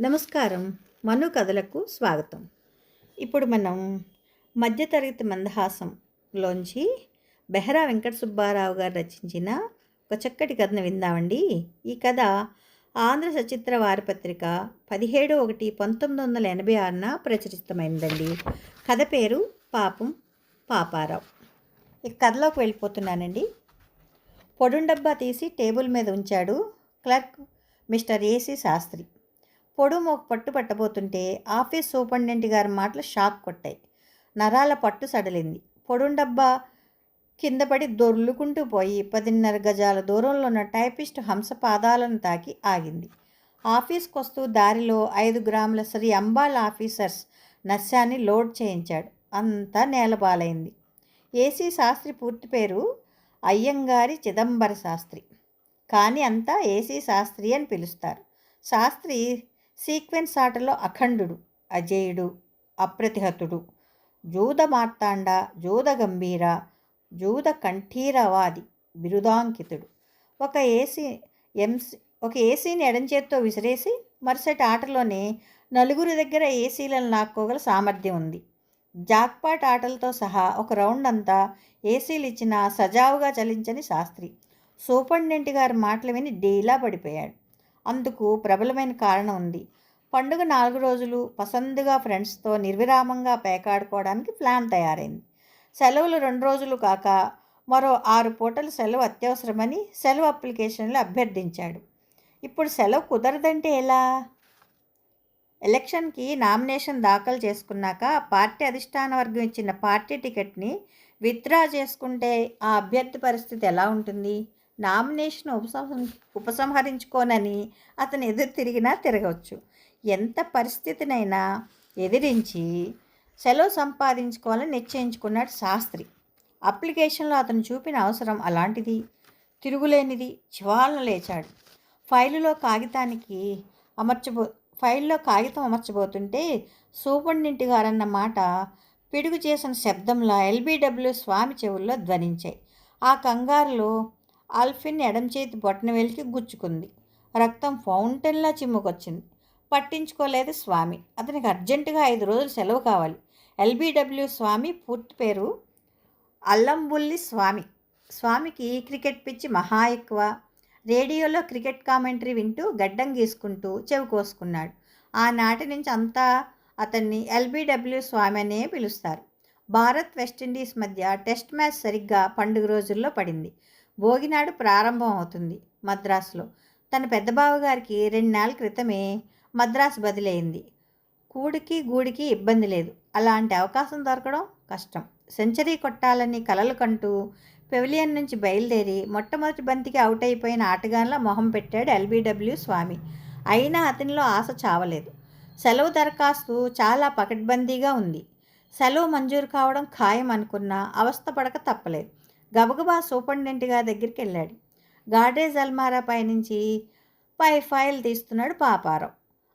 నమస్కారం. మను కథలకు స్వాగతం. ఇప్పుడు మనం మధ్యతరగతి మందహాసంలోంచి బెహరా వెంకట సుబ్బారావు గారు రచించిన ఒక చక్కటి కథను విందామండి. ఈ కథ ఆంధ్ర సచిత్ర వారపత్రిక పదిహేడు ఒకటి పంతొమ్మిది వందల ఎనభై ఆరున ప్రచురితమైందండి. కథ పేరు పాపం పాపారావు. ఈ కథలోకి వెళ్ళిపోతున్నానండి. పొడుండబ్బా తీసి టేబుల్ మీద ఉంచాడు clerk mister A C Shastri. పొడు మోకు పట్టు పట్టబోతుంటే ఆఫీస్ సూపరింటెండెంట్ గారి మాటలు షాక్ కొట్టాయి. నరాల పట్టు సడలింది. పొడుండబ్బా కింద పడి దొర్లుకుంటూ పోయి పదిన్నర గజాల దూరంలో ఉన్న టైపిస్ట్ హంస పాదాలను తాకి ఆగింది. ఆఫీస్కి వస్తూ దారిలో ఐదు గ్రాముల శ్రీ అంబాల్ ఆఫీసర్స్ నస్యాన్ని లోడ్ చేయించాడు. అంతా నేలబాలైంది ఏసీ శాస్త్రి పూర్తి పేరు అయ్యంగారి చిదంబర శాస్త్రి. కానీ అంతా ఏసీ శాస్త్రి అని పిలుస్తారు. శాస్త్రి సీక్వెన్స్ ఆటలో అఖండుడు అజేయుడు అప్రతిహతుడు జూద మార్తాండ జూద గంభీర జూద కంఠీరవాది బిరుదాంకితుడు. ఒక ఏసీ ఎంసీ ఒక ఏసీని ఎడంచేత్తో విసిరేసి మరుసటి ఆటలోనే నలుగురి దగ్గర ఏసీలను లాక్కోగల సామర్థ్యం ఉంది. జాక్పాట్ ఆటలతో సహా ఒక రౌండ్ అంతా ఏసీలు ఇచ్చిన సజావుగా చలించని శాస్త్రి. సూపరింటెండెంట్ గారి మాటలు విని డీలా పడిపోయాడు. అందుకు ప్రబలమైన కారణం ఉంది. పండుగ నాలుగు రోజులు పసందుగా ఫ్రెండ్స్తో నిర్విరామంగా పేకాడుకోవడానికి ప్లాన్ తయారైంది. సెలవులు రెండు రోజులు కాక మరో ఆరు పూటలు సెలవు అత్యవసరమని సెలవు అప్లికేషన్లు అభ్యర్థించాడు. ఇప్పుడు సెలవు కుదరదంటే ఎలా? ఎలక్షన్కి నామినేషన్ దాఖలు చేసుకున్నాక పార్టీ అధిష్టాన వర్గం ఇచ్చిన పార్టీ టికెట్ని విత్డ్రా చేసుకుంటే ఆ అభ్యర్థి పరిస్థితి ఎలా ఉంటుంది? నామినేషన్ ఉపసం ఉపసంహరించుకోనని అతను ఎదురు తిరిగినా తిరగవచ్చు. ఎంత పరిస్థితినైనా ఎదిరించి సెలవు సంపాదించుకోవాలని నిశ్చయించుకున్నాడు శాస్త్రి. అప్లికేషన్లో అతను చూపిన అవసరం అలాంటిది. తిరుగులేనిది. చివాలను లేచాడు. ఫైలులో కాగితానికి అమర్చబో ఫైల్లో కాగితం అమర్చబోతుంటే సూపరింటెండెంట్ గారన్న మాట పిడుగు చేసిన శబ్దంలా ఎల్బీడబ్ల్యూ స్వామి చెవుల్లో ధ్వనించాయి. ఆ కంగారులో ఆల్ఫిన్ ఎడం చేతి బొట్టన వెలికి గుచ్చుకుంది. రక్తం ఫౌంటైన్లా చిమ్ముకొచ్చింది. పట్టించుకోలేదు స్వామి. అతనికి అర్జెంటుగా ఐదు రోజులు సెలవు కావాలి. ఎల్బీడబ్ల్యూ స్వామి పూర్తి పేరు అల్లంబుల్లి స్వామి. స్వామికి క్రికెట్ పిచ్చి మహా ఎక్కువ. రేడియోలో క్రికెట్ కామెంటరీ వింటూ గడ్డం గీసుకుంటూ చెవి కోసుకున్నాడు. ఆనాటి నుంచి అంతా అతన్ని ఎల్బీడబ్ల్యూ స్వామి అనే పిలుస్తారు. భారత్ వెస్టిండీస్ మధ్య టెస్ట్ మ్యాచ్ సరిగ్గా పండుగ రోజుల్లో పడింది. భోగినాడు ప్రారంభం అవుతుంది మద్రాసులో. తన పెద్ద బావగారికి రెండు నెలల క్రితమే మద్రాసు బదిలైంది. కూడికి గూడికి ఇబ్బంది లేదు. అలాంటి అవకాశం దొరకడం కష్టం. సెంచరీ కొట్టాలని కలలు కంటూ పెవిలియన్ నుంచి బయలుదేరి మొట్టమొదటి బంతికి అవుట్ అయిపోయిన ఆటగాన్ల మొహం పెట్టాడు ఎల్బీడబ్ల్యూ స్వామి. అయినా అతనిలో ఆశ చావలేదు. సెలవు దరఖాస్తు చాలా పకడ్బందీగా ఉంది. సెలవు మంజూరు కావడం ఖాయం అనుకున్నా అవస్థ పడక తప్పలేదు. గబగబా సూపరింటెండెంట్ గారి దగ్గరికి వెళ్ళాడు. గాడ్రేజ్ అల్మారా పైనుంచి పై ఫైల్ తీస్తున్నాడు పాపారావు.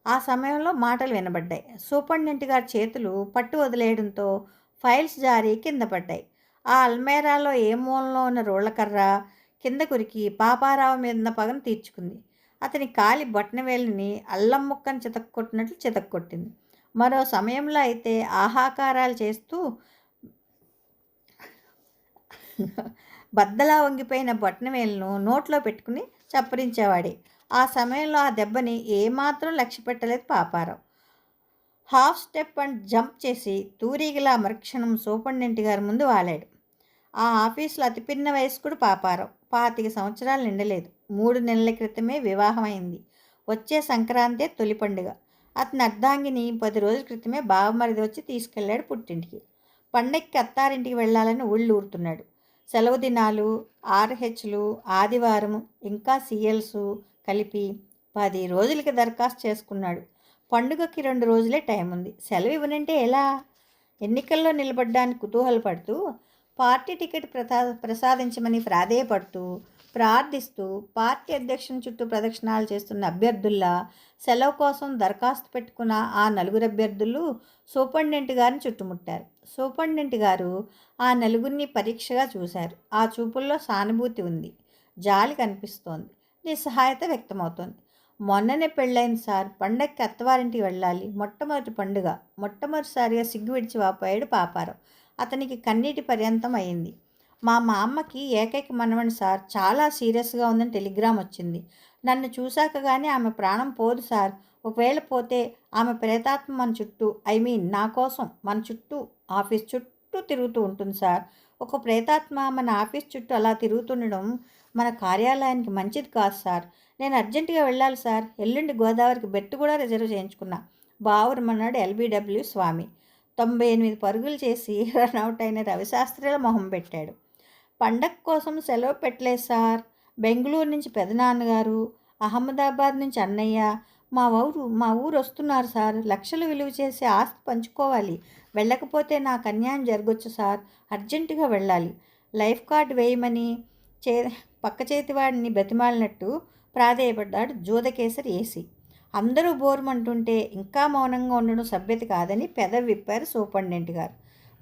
ఆ సమయంలో మాటలు వినబడ్డాయి. సూపరింటెండెంట్ గారి చేతులు పట్టు వదిలేయడంతో ఫైల్స్ జారీ కింద పడ్డాయి. ఆ అల్మేరాలో ఏ మూలలో ఉన్న రోళ్ళకర్ర కింద కురికి పాపారావు మీద పగను తీర్చుకుంది. అతని కాలి బొట్టనవేలిని అల్లం ముక్కను చితక్కొట్టినట్లు చితక్కొట్టింది. మరో సమయంలో అయితే ఆహాకారాలు చేస్తూ బద్దలా వంగిపోయిన బొట్టనవేలును నోట్లో పెట్టుకుని చప్పరించేవాడే. ఆ సమయంలో ఆ దెబ్బని ఏమాత్రం లక్ష్య పెట్టలేదు Paparao. Half step and jump చేసి తూరీగిలా మరుక్షణం సూపరింటెండెంట్ గారి ముందు వాలాడు. ఆ ఆఫీసులో అతిపిన్న వయస్కుడు పాపారావు పాతిక సంవత్సరాలు నిండలేదు. మూడు నెలల క్రితమే వివాహమైంది. వచ్చే సంక్రాంతే తొలి పండుగ. అతని అర్ధాంగిని పది రోజుల క్రితమే బావమరిది వచ్చి తీసుకెళ్ళాడు పుట్టింటికి. పండక్కి అత్తారింటికి వెళ్ళాలని ఊళ్ళు ఊరుతున్నాడు. సెలవు దినాలు ఆర్హెచ్లు ఆదివారం ఇంకా సీఎల్స్ కలిపి పది రోజులకి దరఖాస్తు చేసుకున్నాడు. పండుగకి రెండు రోజులే టైం ఉంది సెలవు ఇవ్వనంటే ఎలా? ఎన్నికల్లో నిలబడ్డానికి కుతూహలపడుతూ పార్టీ టికెట్ ప్రసా ప్రసాదించమని ప్రాధేయపడుతూ ప్రార్థిస్తూ పార్టీ అధ్యక్షుని చుట్టూ ప్రదక్షిణాలు చేస్తున్న అభ్యర్థుల్లా సెలవు కోసం దరఖాస్తు పెట్టుకున్న ఆ నలుగురు అభ్యర్థులు సూపరింటెండెంట్ గారిని చుట్టుముట్టారు. సూపరింటెండెంట్ గారు ఆ నలుగురిని పరీక్షగా చూశారు. ఆ చూపుల్లో సానుభూతి ఉంది. జాలి కనిపిస్తోంది. నిస్సహాయత వ్యక్తమవుతోంది. మొన్ననే పెళ్ళైంది సార్. పండగకి అత్తవారింటికి వెళ్ళాలి. మొట్టమొదటి పండుగ. మొట్టమొదటిసారిగా సిగ్గు విడిచి వాపోయాడు పాపారావు. అతనికి కన్నీటి పర్యంతం అయింది. మా మా అమ్మకి ఏకైక మనవని సార్. చాలా సీరియస్గా ఉందని టెలిగ్రామ్ వచ్చింది. నన్ను చూశాక కానీ ఆమె ప్రాణం పోదు సార్. ఒకవేళ పోతే ఆమె ప్రేతాత్మ మన చుట్టూ ఐ మీన్ నా కోసం మన చుట్టూ ఆఫీస్ చుట్టూ తిరుగుతూ ఉంటుంది సార్. ఒక ప్రేతాత్మ మన ఆఫీస్ చుట్టూ అలా తిరుగుతుండడం మన కార్యాలయానికి మంచిది కాదు సార్. నేను అర్జెంటుగా వెళ్ళాలి సార్. ఎల్లుండి గోదావరికి బెట్టు కూడా రిజర్వ్ చేయించుకున్నా. బావురమన్నాడు ఎల్బీడబ్ల్యూ స్వామి. తొంభై ఎనిమిది పరుగులు చేసి రన్అవుట్ అయిన రవిశాస్త్రిల మొహం పెట్టాడు. పండగ కోసం సెలవు పెట్టలేదు సార్. బెంగళూరు నుంచి పెదనాన్నగారు అహ్మదాబాద్ నుంచి అన్నయ్య మా ఊరు మా ఊరు వస్తున్నారు సార్. లక్షలు విలువ చేసి ఆస్తి పంచుకోవాలి. వెళ్ళకపోతే నాకు అన్యాయం జరగచ్చు సార్. అర్జెంటుగా వెళ్ళాలి. లైఫ్ కార్డ్ వేయమని చే పక్క చేతివాడిని బతిమాలినట్టు ప్రాధేయపడ్డాడు జోదకేసరి ఏసీ. అందరూ బోరుమంటుంటే ఇంకా మౌనంగా ఉండడం సభ్యత కాదని పెద విప్పారు సూపరింటెండెంట్ గారు.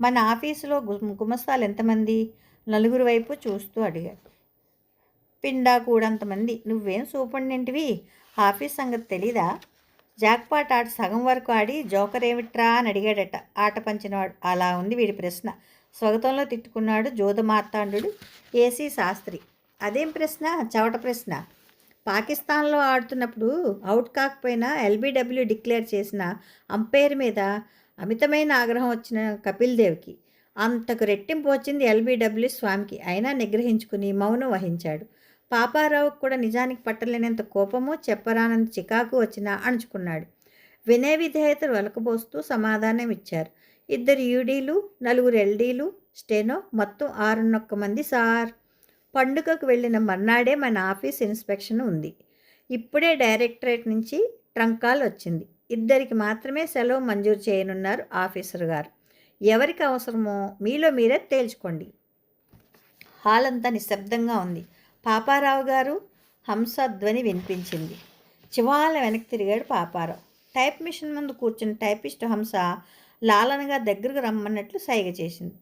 మన ఆఫీసులో గుమస్తాలు ఎంతమంది? నలుగురు వైపు చూస్తూ అడిగారు. పిండా కూడంతమంది నువ్వేం సూపరింటెండెంట్వి? ఆఫీస్ సంగతి తెలీదా? జాక్పాట్ ఆట సగం వరకు ఆడి జోకర్ ఏమిట్రా అని అడిగాడట. ఆట పంచినవాడు. అలా ఉంది వీడి ప్రశ్న. స్వగతంలో తిట్టుకున్నాడు జోధ మార్తాండు ఏసీ శాస్త్రి. అదేం ప్రశ్న? చవట ప్రశ్న? పాకిస్తాన్లో ఆడుతున్నప్పుడు అవుట్ కాకపోయినా ఎల్బీడబ్ల్యూ డిక్లేర్ చేసిన అంపైర్ మీద అమితమైన ఆగ్రహం వచ్చిన కపిల్ దేవ్కి. అంతకు రెట్టింపు వచ్చింది ఎల్బీడబ్ల్యూ స్వామికి. అయినా నిగ్రహించుకుని మౌనం వహించాడు. పాపారావుకు కూడా నిజానికి పట్టలేనంత కోపము చెప్పరానంత చికాకు వచ్చినా అణుచుకున్నాడు. వినయ విధేయతలు వెలకబోస్తూ సమాధానం ఇచ్చారు. ఇద్దరు యూడీలు నలుగురు ఎల్డీలు స్టెనో మొత్తం ఆరున్నొక్క మంది సార్. పండుగకు వెళ్ళిన మర్నాడే మన ఆఫీస్ ఇన్స్పెక్షన్ ఉంది. ఇప్పుడే డైరెక్టరేట్ నుంచి ట్రంకాల్ వచ్చింది. ఇద్దరికి మాత్రమే సెలవు మంజూరు చేయనున్నారు ఆఫీసర్ గారు. ఎవరికి అవసరమో మీలో మీరే తేల్చుకోండి. హాల్ అంతా నిశ్శబ్దంగా ఉంది. పాపారావు గారు హంస ధ్వని వినిపించింది. చివాల వెనక్కి తిరిగాడు పాపారావు. టైప్ మిషన్ ముందు కూర్చున్న టైపిస్ట్ హంస లాలనగా దగ్గరకు రమ్మన్నట్లు సైగ చేసింది.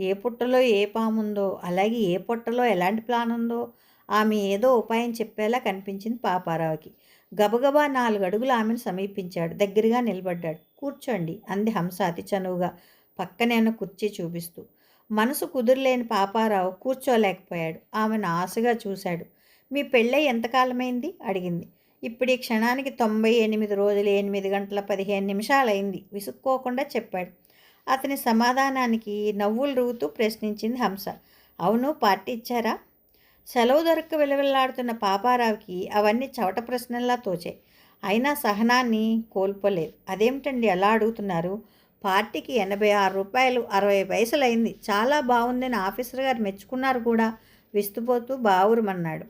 ఏ పుట్టలో ఏ పాముందో అలాగే ఏ పుట్టలో ఎలాంటి ప్లాన్ ఉందో ఆమె ఏదో ఉపాయం చెప్పేలా కనిపించింది పాపారావుకి. గబగబా నాలుగు అడుగులు ఆమెను సమీపించాడు. దగ్గరగా నిలబడ్డాడు. కూర్చోండి అంది హంస అతి చనువుగా పక్కనే ఉన్న కుర్చీ చూపిస్తూ. మనసు కుదురులేని పాపారావు కూర్చోలేకపోయాడు. ఆమెను ఆశగా చూశాడు. మీ పెళ్ళై ఎంతకాలమైంది? అడిగింది. ఇప్పుడు ఈ క్షణానికి తొంభై ఎనిమిది రోజులు ఎనిమిది గంటల పదిహేను నిమిషాలైంది. విసుక్కోకుండా చెప్పాడు. అతని సమాధానానికి నవ్వులు రువుతూ ప్రశ్నించింది హంస. అవును పార్టీ ఇచ్చారా? సెలవు దొరక్క విలవిల్లాడుతున్న పాపారావుకి అవన్నీ చవట ప్రశ్నల్లా తోచాయి అయినా సహనాన్ని కోల్పోలేదు. అదేమిటండి ఎలా అడుగుతున్నారు? పార్టీకి ఎనభై ఆరు రూపాయలు అరవై పైసలు అయింది చాలా బాగుందని ఆఫీసర్ గారు మెచ్చుకున్నారు కూడా. విస్తుపోతూ బావురమన్నాడు.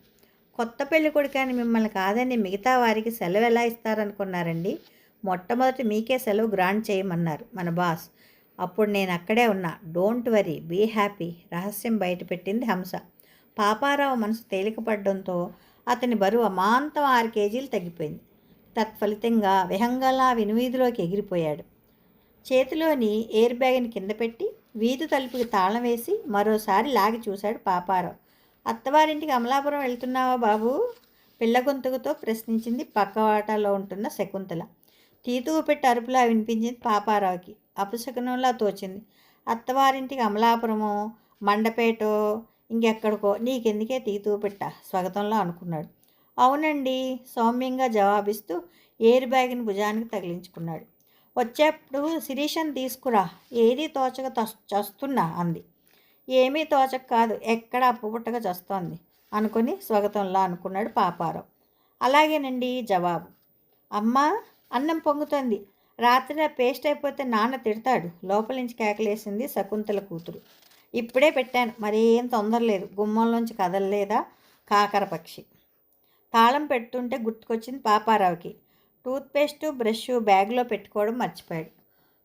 కొత్త పెళ్ళి కొడుకని మిమ్మల్ని కాదని మిగతా వారికి సెలవు ఎలా ఇస్తారనుకున్నారండి? మొట్టమొదటి మీకే సెలవు గ్రాంట్ చేయమన్నారు మన బాస్. అప్పుడు నేను అక్కడే ఉన్నా. డోంట్ వరీ బీ హ్యాపీ రహస్యం బయటపెట్టింది హంస. పాపారావు మనసు తేలికపడడంతో అతని బరువు అమాంతం ఆరు కేజీలు తగ్గిపోయింది. తత్ఫలితంగా విహంగలా వినువీధిలోకి ఎగిరిపోయాడు. చేతిలోని ఎయిర్ బ్యాగ్ని కింద పెట్టి వీధి తలుపుకి తాళం వేసి మరోసారి లాగి చూశాడు పాపారావు. అత్తవారింటికి అమలాపురం వెళ్తున్నావా బాబు? పిల్ల గొంతుకుతో ప్రశ్నించింది పక్కవాటాలో ఉంటున్న శకుంతల. తీతువు పెట్టి అరుపులా వినిపించింది పాపారావుకి. అపశకునంలా తోచింది. అత్తవారింటికి అమలాపురమో మండపేటో ఇంకెక్కడికో నీకెందుకే తీతూ పెట్ట స్వాగతంలో అనుకున్నాడు. అవునండి సౌమ్యంగా జవాబిస్తూ ఎయిర్ బ్యాగ్ని భుజానికి తగిలించుకున్నాడు. వచ్చేప్పుడు శిరీషను తీసుకురా ఏది తోచక చస్తున్నా అంది. ఏమీ తోచక కాదు ఎక్కడ అప్పుపుట్టగా చస్తోంది అనుకుని స్వాగతంలా అనుకున్నాడు పాపారావు. అలాగేనండి జవాబు. అమ్మా అన్నం పొంగుతోంది. రాత్రి పేస్ట్ అయిపోతే నాన్న తిడతాడు. లోపల నుంచి కేకలేసింది శకుంతల కూతురు. ఇప్పుడే పెట్టాను మరేం తొందర లేదు. గుమ్మంలోంచి కదలలేదా కాకర పక్షి. తాళం పెడుతుంటే గుర్తుకొచ్చింది పాపారావుకి. టూత్పేస్ట్ బ్రష్ బ్యాగ్లో పెట్టుకోవడం మర్చిపోయాడు.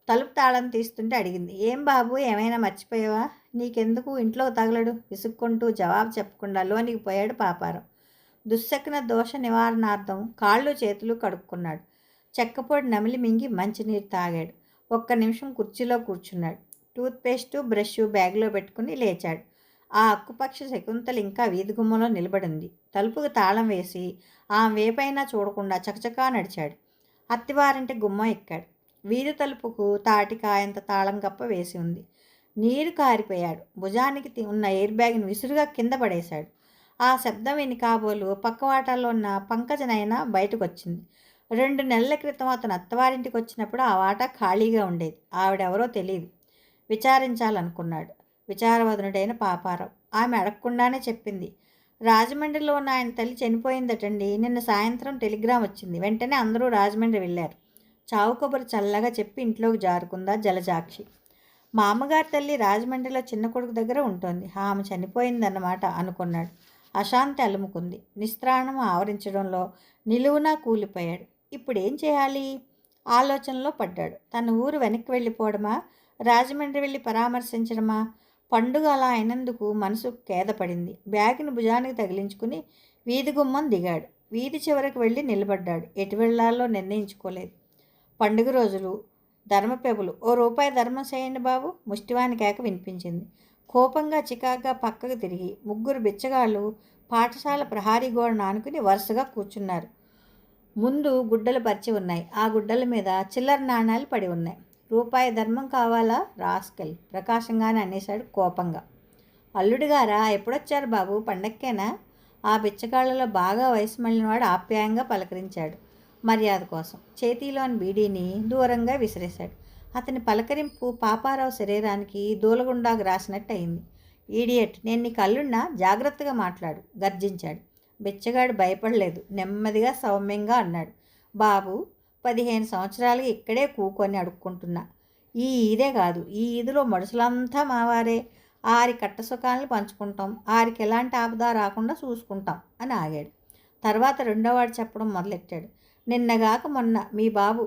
తలుపు తాళం తీస్తుంటే అడిగింది. ఏం బాబు ఏమైనా మర్చిపోయావా? నీకెందుకు ఇంట్లో తగలడు? విసుక్కుంటూ జవాబు చెప్పకుండా లోనికి పోయాడు పాపారావు. దుశ్శకున దోష నివారణార్థం కాళ్ళు చేతులు కడుక్కున్నాడు. చెక్కపొడి నమిలి మింగి మంచినీరు తాగాడు. ఒక్క నిమిషం కుర్చీలో కూర్చున్నాడు. టూత్పేస్టు బ్రష్ బ్యాగ్లో పెట్టుకుని లేచాడు. ఆ అక్కుపక్ష శకుంతలు ఇంకా వీధి గుమ్మంలో నిలబడింది. తలుపుకు తాళం వేసి ఆమె వేపైనా చూడకుండా చకచకా నడిచాడు. అత్తివారింటి గుమ్మం ఎక్కాడు. వీధి తలుపుకు తాటికాయంత తాళం కప్ప వేసి ఉంది. నీరు కారిపోయాడు. భుజానికి ఉన్న ఎయిర్ బ్యాగ్ని విసురుగా కింద పడేశాడు. ఆ శబ్దం విని కాబోలు పక్కవాటాల్లో ఉన్న పంకజనైనా బయటకు వచ్చింది రెండు నెలల క్రితం అతను అత్తవారింటికి వచ్చినప్పుడు ఆ వాటా ఖాళీగా ఉండేది. ఆవిడెవరో తెలియదు విచారించాలనుకున్నాడు. విచారవదనుడైన పాపారావు. ఆమె అడగకుండానే చెప్పింది. రాజమండ్రిలో ఉన్న ఆయన తల్లి చనిపోయిందటండి. నిన్న సాయంత్రం టెలిగ్రామ్ వచ్చింది. వెంటనే అందరూ రాజమండ్రి వెళ్ళారు. చావు కబురు చల్లగా చెప్పి ఇంట్లోకి జారుకుందా జలజాక్షి. మా అమ్మగారి తల్లి రాజమండ్రిలో చిన్న కొడుకు దగ్గర ఉంటుంది. ఆమె చనిపోయిందన్నమాట అనుకున్నాడు. అశాంతి అలుముకుంది. నిస్త్రాణం ఆవరించడంలో నిలువునా కూలిపోయాడు. ఇప్పుడు ఏం చేయాలి? ఆలోచనలో పడ్డాడు. తన ఊరు వెనక్కి వెళ్ళిపోవడమా? రాజమండ్రి వెళ్ళి పరామర్శించడమా? పండుగ అలా అయినందుకు మనసు ఖేదపడింది. బ్యాగ్ని భుజానికి తగిలించుకుని వీధి గుమ్మం దిగాడు. వీధి చివరకు వెళ్ళి నిలబడ్డాడు. ఎటు వెళ్ళాలో నిర్ణయించుకోలేదు. పండుగ రోజులు ధర్మపెబులు ఓ రూపాయి ధర్మం చేయండి బాబు. ముష్టివాని కేక వినిపించింది. కోపంగా చికాగ్గా పక్కకు తిరిగి ముగ్గురు బిచ్చగాళ్ళు పాఠశాల ప్రహారీ గోడను ఆనుకుని వరుసగా కూర్చున్నారు. ముందు గుడ్డలు పరిచి ఉన్నాయి. ఆ గుడ్డల మీద చిల్లర నాణాలు పడి ఉన్నాయి. రూపాయి ధర్మం కావాలా? రాస్కెల్ ప్రకాశంగానే అనేశాడు కోపంగా. అల్లుడు గారా ఎప్పుడొచ్చారు బాబు? పండక్కేనా? ఆ బిచ్చగాళ్ళలో బాగా వయసు మళ్ళినవాడు ఆప్యాయంగా పలకరించాడు మర్యాద కోసం. చేతిలోని బీడీని దూరంగా విసిరేశాడు. అతని పలకరింపు పాపారావు శరీరానికి దూలగుండాకు రాసినట్టు అయింది ఈడియట్ నేను నీకు అల్లుడినా? జాగ్రత్తగా మాట్లాడు గర్జించాడు. బిచ్చగాడు భయపడలేదు. నెమ్మదిగా సౌమ్యంగా అన్నాడు. బాబు పదిహేను సంవత్సరాలుగా ఇక్కడే కూకొని అడుక్కుంటున్నా. ఈ ఈదే కాదు ఈ ఈదులో మనుషులంతా మావారే. ఆరి కట్ట సుఖాలను పంచుకుంటాం. ఆరికి ఎలాంటి ఆపద రాకుండా చూసుకుంటాం అని ఆగాడు. తర్వాత రెండోవాడు చెప్పడం మొదలెట్టాడు. నిన్నగాక మొన్న మీ బాబు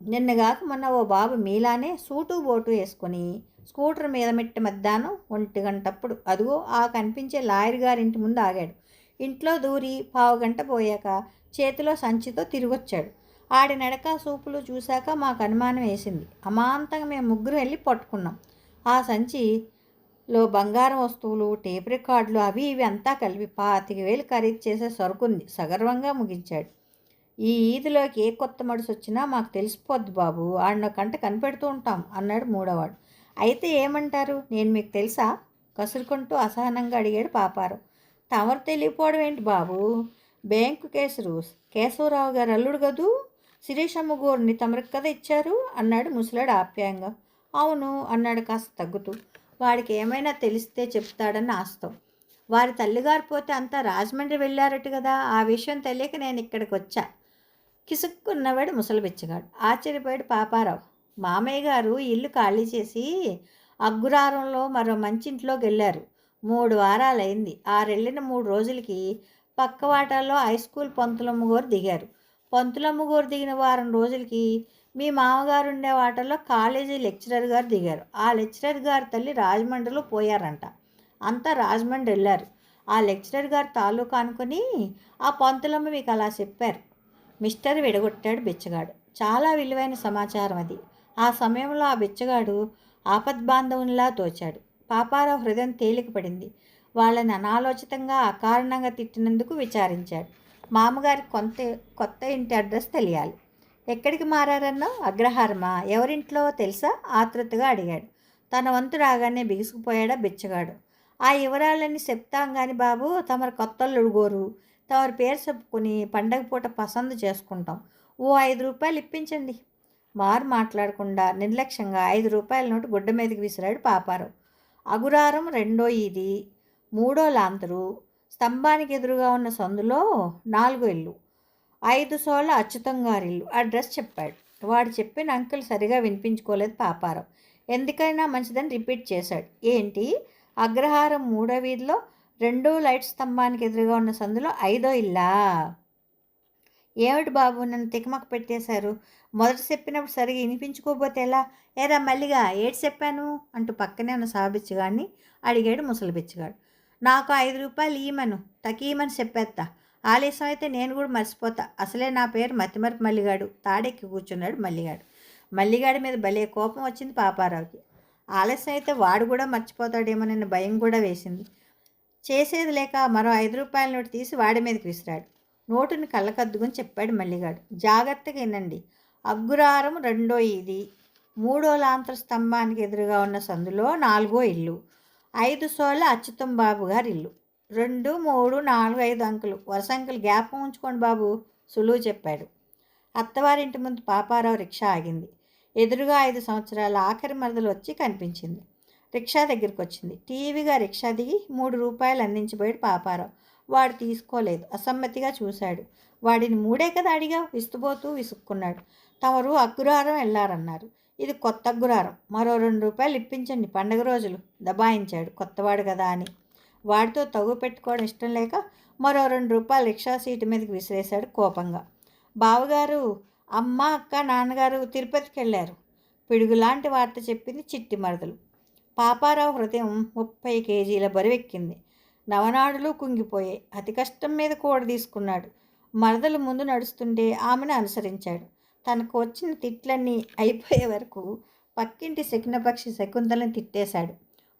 నిన్నగాక మొన్న ఓ బాబు మీలానే సూటు బోటు వేసుకొని స్కూటర్ మీద మెట్టి మధ్యాహ్నం ఒంటి గంటప్పుడు అదిగో ఆ కనిపించే లాయర్ గారింటి ముందు ఆగాడు. ఇంట్లో దూరి పావుగంట పోయాక చేతిలో సంచితో తిరిగొచ్చాడు. ఆడి నడక సూపులు చూశాక మాకు అనుమానం వేసింది. అమాంతంగా మేము ముగ్గురు వెళ్ళి పట్టుకున్నాం. ఆ సంచిలో బంగారం వస్తువులు టేప్ రికార్డులు అవి ఇవి అంతా కలిపి పాతిక వేలు ఖరీదు చేసే సరుకుంది. సగర్వంగా ముగించాడు. ఈ ఈదిలోకి ఏ కొత్త మడుసు వచ్చినా మాకు తెలిసిపోద్ది బాబు ఆడిన కంట కనిపెడుతూ ఉంటాం అన్నాడు మూడోవాడు. అయితే ఏమంటారు? నేను మీకు తెలుసా? కసురుకుంటూ అసహనంగా అడిగాడు పాపారావు. తమరు తెలియపోవడం ఏంటి బాబు? బ్యాంకు కేసరు కేశవరావు గారు అల్లుడు కదూ? శిరీషమ్మ గోరిని తమరికి కదా ఇచ్చారు? అన్నాడు ముసలాడు ఆప్యాయంగా. అవును అన్నాడు కాస్త తగ్గుతూ. వాడికి ఏమైనా తెలిస్తే చెప్తాడని ఆస్తం. వారి తల్లిగారు పోతే అంతా రాజమండ్రి వెళ్ళారట కదా ఆ విషయం తెలియక నేను ఇక్కడికి వచ్చా. కిసుక్కున్నవాడు ముసలి బిచ్చగాడు ఆశ్చర్యపోయాడు పాపారావు. మామయ్య గారు ఇల్లు ఖాళీ చేసి అగ్గురారంలో మరో మంచి ఇంట్లోకి వెళ్ళారు. మూడు వారాలైంది. ఆరెళ్ళిన మూడు రోజులకి పక్క వాటాల్లో హై స్కూల్ పంతులమ్మ గారు దిగారు. పంతులమ్మ గారు దిగిన వారం రోజులకి మీ మామగారు ఉండే వాటల్లో కాలేజీ లెక్చరర్ గారు దిగారు. ఆ లెక్చరర్ గారు తల్లి రాజమండ్రిలో పోయారంట. అంతా రాజమండ్రి వెళ్ళారు ఆ లెక్చరర్ గారు తాలూకా అనుకుని ఆ పంతులమ్మ మీకు అలా చెప్పారు. మిస్టర్ విడగొట్టాడు బిచ్చగాడు. చాలా విలువైన సమాచారం అది. ఆ సమయంలో ఆ బిచ్చగాడు ఆపద్బాంధవునిలా తోచాడు. పాపారావు హృదయం తేలికపడింది. వాళ్ళని అనాలోచితంగా అకారణంగా తిట్టినందుకు విచారించాడు. మామగారి కొంత కొత్త ఇంటి అడ్రస్ తెలియాలి. ఎక్కడికి మారారన్నో అగ్రహారమా? ఎవరింట్లో? తెలుసా? ఆతృతగా అడిగాడు. తన వంతు రాగానే బిగుసుకుపోయాడా బిచ్చగాడు. ఆ వివరాలన్నీ చెప్తాం కానీ బాబు తమరు కొత్తల్లుడు గోరు తమరి పేరు చెప్పుకుని పండగ పూట పసందు చేసుకుంటాం. ఓ ఐదు రూపాయలు ఇప్పించండి. మారు మాట్లాడకుండా నిర్లక్ష్యంగా ఐదు రూపాయల నోటు గుడ్డ మీదకి విసిరాడు పాపారావు. అగురారం రెండో ఇది మూడో లాంతరు స్తంభానికి ఎదురుగా ఉన్న సందులో నాలుగో ఇల్లు ఐదు సోళ్ళ అచ్యుతం గారిల్లు అడ్రస్ చెప్పాడు. వాడు చెప్పిన అంకుల్ సరిగా వినిపించుకోలేదు పాపారం. ఎందుకైనా మంచిదని రిపీట్ చేశాడు. ఏంటి? అగ్రహారం మూడో వీధిలో రెండో లైట్ స్తంభానికి ఎదురుగా ఉన్న సందులో ఐదో ఇల్లా? ఏమిటి బాబు నన్ను తికమక పెట్టేశారు? మొదట చెప్పినప్పుడు సరిగా వినిపించుకోకపోతే ఎలా? ఏరా మల్లిగా ఏటి చెప్పాను? అంటూ పక్కనే ఉన్న సాబిచ్చిగాడిని అడిగాడు ముసలి బిచ్చగాడు నాకు ఐదు రూపాయలు ఈమను తకీయమని చెప్పేస్తా ఆలస్యం అయితే నేను కూడా మర్చిపోతా. అసలే నా పేరు మతిమరపు మల్లిగాడు. తాడెక్కి కూర్చున్నాడు మల్లిగాడు. మల్లిగాడి మీద భలే కోపం వచ్చింది పాపారావుకి. ఆలస్యం అయితే వాడు కూడా మర్చిపోతాడేమోనన్న భయం కూడా వేసింది. చేసేది లేక మరో ఐదు రూపాయల నోటు తీసి వాడి మీదకి విసిరాడు. నోటుని కళ్ళకద్దుకుని చెప్పాడు మల్లిగాడు. జాగ్రత్తగా వినండి. అగ్గురారం రెండో ఇది మూడో లాంతర స్తంభానికి ఎదురుగా ఉన్న సందులో నాలుగో ఇల్లు. ఐదు సోళ్ళ అచ్యుతం బాబు గారి ఇల్లు. రెండు మూడు నాలుగు ఐదు అంకులు. వరుస అంకులు గ్యాప్ ఉంచుకోండి బాబు సులువు చెప్పాడు. అత్తవారింటి ముందు పాపారావు రిక్షా ఆగింది. ఎదురుగా ఐదు సంవత్సరాల ఆఖరి మరదలు వచ్చి కనిపించింది. రిక్షా దగ్గరికి వచ్చింది. టీవీగా రిక్షా దిగి మూడు రూపాయలు అందించిపోయాడు పాపారావు. వాడు తీసుకోలేదు. అసమ్మతిగా చూశాడు. వాడిని మూడే కదా అడిగా విస్తుపోతూ విసుక్కున్నాడు. తమరు అగ్గురారం వెళ్ళారన్నారు ఇది కొత్త అగ్గురారం. మరో రెండు రూపాయలు ఇప్పించండి. పండగ రోజులు. దబాయించాడు కొత్తవాడు కదా అని. వాడితో తగు పెట్టుకోవడం ఇష్టం లేక మరో రెండు రూపాయలు రిక్షా సీటు మీదకి విసిరేశాడు కోపంగా. బావగారు అమ్మ అక్క నాన్నగారు తిరుపతికి వెళ్ళారు పిడుగులాంటి వార్త చెప్పింది చిట్టి మరదలు. పాపారావు హృదయం ముప్పై కేజీల బరువెక్కింది. నవనాడులు కుంగిపోయాయి. అతి కష్టం మీద కూడ తీసుకున్నాడు. మరదలు ముందు నడుస్తుంటే ఆమెను అనుసరించాడు. తనకు వచ్చిన తిట్లన్నీ అయిపోయే వరకు పక్కింటి శకునపక్షి శకుంతలను తిట్టేశాడు.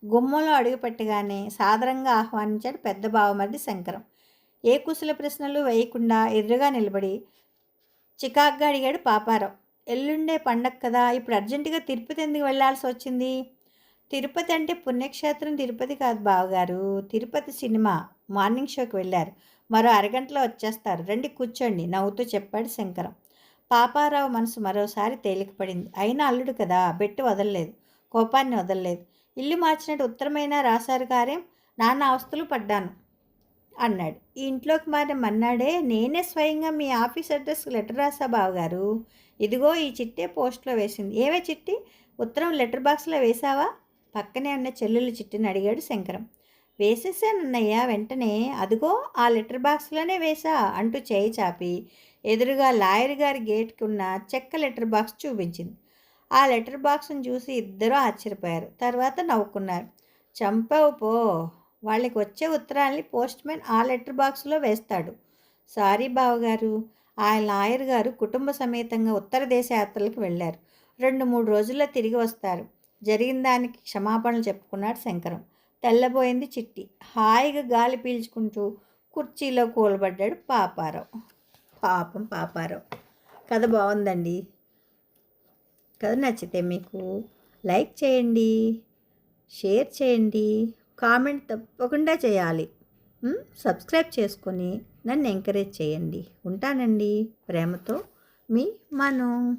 గుమ్మంలో అడుగుపెట్టగానే సాదరంగా ఆహ్వానించాడు పెద్ద బావమర్ది శంకరం. ఏ కుశల ప్రశ్నలు వేయకుండా ఎదురుగా నిలబడి చికాగ్గా అడిగాడు పాపారావు. ఎల్లుండే పండగ కదా ఇప్పుడు అర్జెంటుగా తిరుపతి ఎందుకు వెళ్ళాల్సి వచ్చింది? తిరుపతి అంటే పుణ్యక్షేత్రం తిరుపతి కాదు బావగారు. తిరుపతి సినిమా మార్నింగ్ షోకి వెళ్ళారు. మరో అరగంటలో వచ్చేస్తారు. రండి కూర్చోండి. నవ్వుతూ చెప్పాడు శంకరం. పాపారావు మనసు మరోసారి తేలికపడింది అయినా అల్లుడు కదా. బెట్టు వదలలేదు. కోపాన్ని వదలలేదు. ఇల్లు మార్చినట్టు ఉత్తరమైనా రాశారు కార్యం నాన్న అవస్థలు పడ్డాను అన్నాడు. ఈ ఇంట్లోకి మారిన మన్నాడే నేనే స్వయంగా మీ ఆఫీస్ అడ్రస్కి లెటర్ రాసా బావగారు? ఇదిగో ఈ చిట్టే పోస్ట్లో వేసింది. ఏమే చిట్టి? ఉత్తరం లెటర్ బాక్స్లో వేసావా పక్కనే ఉన్న చెల్లెలు చిట్టిని అడిగాడు శంకరం. వేసేసానన్నయ్య వెంటనే అదిగో ఆ లెటర్ బాక్స్లోనే వేసా అంటూ చేయి చాపి ఎదురుగా లాయర్ గారి గేట్కి ఉన్న చెక్క లెటర్ బాక్స్ చూపించింది. ఆ లెటర్ బాక్స్ని చూసి ఇద్దరూ ఆశ్చర్యపోయారు. తర్వాత నవ్వుకున్నారు. చంపావు పో వాళ్ళకి వచ్చే ఉత్తరాల్ని పోస్ట్ మ్యాన్ ఆ లెటర్ బాక్స్లో వేస్తాడు. సారీ బావగారు. ఆ లాయర్ గారు కుటుంబ సమేతంగా ఉత్తర దేశ యాత్రలకు వెళ్ళారు. రెండు మూడు రోజుల్లో తిరిగి వస్తారు. జరిగిన దానికి క్షమాపణలు చెప్పుకున్నాడు శంకరం. తెల్లబోయింది చిట్టి. హాయిగా గాలి పీల్చుకుంటూ కుర్చీలో కూలబడ్డాడు పాపారావు. పాపం పాపారావు. కథ బాగుందండి. కథ నచ్చితే మీకు లైక్ చేయండి షేర్ చేయండి కామెంట్ తప్పకుండా చేయాలి. సబ్స్క్రైబ్ చేసుకొని నన్ను ఎంకరేజ్ చేయండి. ఉంటానండి ప్రేమతో మీ మను.